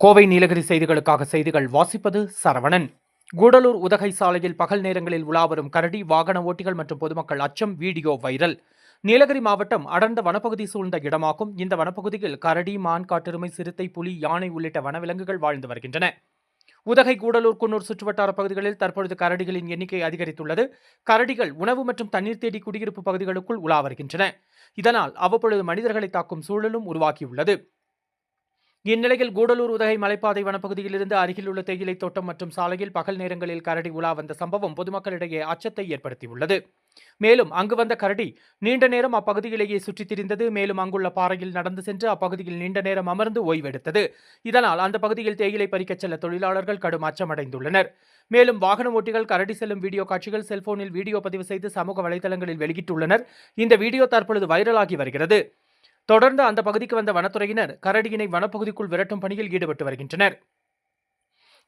கோவை நீலகிரி செய்திகளுக்காக செய்திகள் வாசிப்பது சரவணன். கூடலூர் உதகை சாலையில் பகல் நேரங்களில் உலாவரும் கரடி வாகன ஓட்டிகள் மற்றும் பொதுமக்கள் அச்சம் வீடியோ வைரல். நீலகிரி மாவட்டம் அடர்ந்த வனப்பகுதி சூழ்ந்த இடமாகும். இந்த வனப்பகுதியில் கரடி மான் காட்டெருமை சிறுத்தை புலி யானை உள்ளிட்ட வனவிலங்குகள் வாழ்ந்து வருகின்றன. உதகை கூடலூர் குன்னூர் சுற்றுவட்டார பகுதிகளில் தற்பொழுது கரடிகளின் எண்ணிக்கை அதிகரித்துள்ளது. கரடிகள் உணவு மற்றும் தண்ணீர் தேடி குடியிருப்பு பகுதிகளுக்குள் உலா வருகின்றன இதனால் அவ்வப்பொழுது மனிதர்களை தாக்கும் சூழலும் உருவாகியுள்ளது. இந்நிலையில் கூடலூர் உதகை மலைப்பாதை வனப்பகுதியிலிருந்து அருகிலுள்ள தேயிலை தோட்டம் மற்றும் சாலையில் பகல் நேரங்களில் கரடி உலா வந்த சம்பவம் பொதுமக்களிடையே அச்சத்தை ஏற்படுத்தியுள்ளது. மேலும் அங்கு வந்த கரடி நீண்ட நேரம் அப்பகுதியிலேயே சுற்றித் திரிந்தது. மேலும் அங்குள்ள பாறையில் நடந்து சென்று அப்பகுதியில் நீண்ட நேரம் அமர்ந்து ஓய்வெடுத்தது. இதனால் அந்த பகுதியில் தேயிலை பறிக்கச் செல்ல தொழிலாளர்கள் கடும் அச்சமடைந்துள்ளனர். மேலும் வாகன ஓட்டிகள் கரடி செல்லும் வீடியோ காட்சிகள் செல்போனில் வீடியோ பதிவு செய்து சமூக வலைதளங்களில் வெளியிட்டுள்ளனர். இந்த வீடியோ தற்பொழுது வைரலாகி வருகிறது. தொடர்ந்து அந்த பகுதிக்கு வந்த வனத்துறையினர் கரடியினை வனப்பகுதிக்குள் விரட்டும் பணியில் ஈடுபட்டு வருகின்றனர்.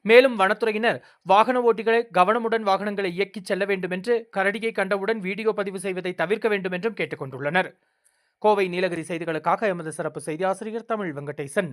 மேலும் வனத்துறையினர் வாகன ஓட்டிகளை கவனமுடன் வாகனங்களை இயக்கிச் செல்ல வேண்டும் என்று கரடியை கண்டவுடன் வீடியோ பதிவு செய்வதை தவிர்க்க வேண்டும் என்றும் கேட்டுக்கொண்டுள்ளனர். கோவை நீலகிரி செய்திகளுக்காக எமது சிறப்பு செய்தி ஆசிரியர் தமிழ் வெங்கடேசன்.